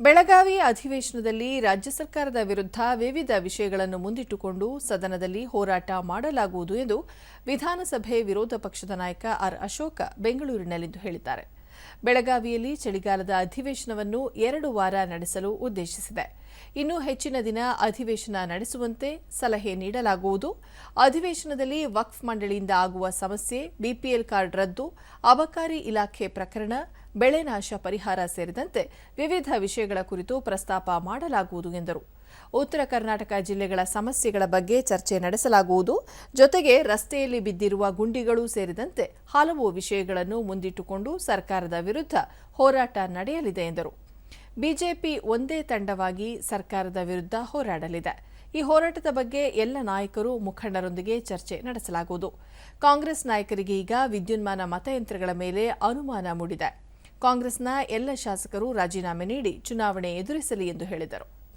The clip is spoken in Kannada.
ಬೆಳಗಾವಿ ಅಧಿವೇಶನದಲ್ಲಿ ರಾಜ್ಯ ಸರ್ಕಾರದ ವಿರುದ್ಧ ವಿವಿಧ ವಿಷಯಗಳನ್ನು ಮುಂದಿಟ್ಟುಕೊಂಡು ಸದನದಲ್ಲಿ ಹೋರಾಟ ಮಾಡಲಾಗುವುದು ಎಂದು ವಿಧಾನಸಭೆ ವಿರೋಧ ಪಕ್ಷದ ನಾಯಕ ಆರ್ ಅಶೋಕ ಬೆಂಗಳೂರಿನಲ್ಲಿಂದು ಹೇಳಿದ್ದಾರೆ. ಬೆಳಗಾವಿಯಲ್ಲಿ ಚಳಿಗಾಲದ ಅಧಿವೇಶನವನ್ನು ಎರಡು ವಾರ ನಡೆಸಲು ಉದ್ದೇಶಿಸಿದೆ. ಇನ್ನು ಹೆಚ್ಚಿನ ದಿನ ಅಧಿವೇಶನ ನಡೆಸುವಂತೆ ಸಲಹೆ ನೀಡಲಾಗುವುದು. ಅಧಿವೇಶನದಲ್ಲಿ ವಕ್ಫ್ ಮಂಡಳಿಯಿಂದ ಆಗುವ ಸಮಸ್ಯೆ, ಬಿಪಿಎಲ್ ಕಾರ್ಡ್ ರದ್ದು, ಅಬಕಾರಿ ಇಲಾಖೆ ಪ್ರಕರಣ, ಬೆಳೆ ನಾಶ ಪರಿಹಾರ ಸೇರಿದಂತೆ ವಿವಿಧ ವಿಷಯಗಳ ಕುರಿತು ಪ್ರಸ್ತಾಪ ಮಾಡಲಾಗುವುದು ಎಂದರು. ಉತ್ತರ ಕರ್ನಾಟಕ ಜಿಲ್ಲೆಗಳ ಸಮಸ್ಯೆಗಳ ಬಗ್ಗೆ ಚರ್ಚೆ ನಡೆಸಲಾಗುವುದು. ಜೊತೆಗೆ ರಸ್ತೆಯಲ್ಲಿ ಬಿದ್ದಿರುವ ಗುಂಡಿಗಳು ಸೇರಿದಂತೆ ಹಲವು ವಿಷಯಗಳನ್ನು ಮುಂದಿಟ್ಟುಕೊಂಡು ಸರ್ಕಾರದ ವಿರುದ್ಧ ಹೋರಾಟ ನಡೆಯಲಿದೆ ಎಂದರು. ಬಿಜೆಪಿ ಒಂದೇ ತಂಡವಾಗಿ ಸರ್ಕಾರದ ವಿರುದ್ಧ ಹೋರಾಡಲಿದೆ. ಈ ಹೋರಾಟದ ಬಗ್ಗೆ ಎಲ್ಲ ನಾಯಕರು, ಮುಖಂಡರೊಂದಿಗೆ ಚರ್ಚೆ ನಡೆಸಲಾಗುವುದು. ಕಾಂಗ್ರೆಸ್ ನಾಯಕರಿಗೆ ಈಗ ವಿದ್ಯುನ್ಮಾನ ಮತಯಂತ್ರಗಳ ಮೇಲೆ ಅನುಮಾನ ಮೂಡಿದೆ. ಕಾಂಗ್ರೆಸ್ನ ಎಲ್ಲ ಶಾಸಕರು ರಾಜೀನಾಮೆ ನೀಡಿ ಚುನಾವಣೆ ಎದುರಿಸಲಿ ಎಂದು ಹೇಳಿದರು.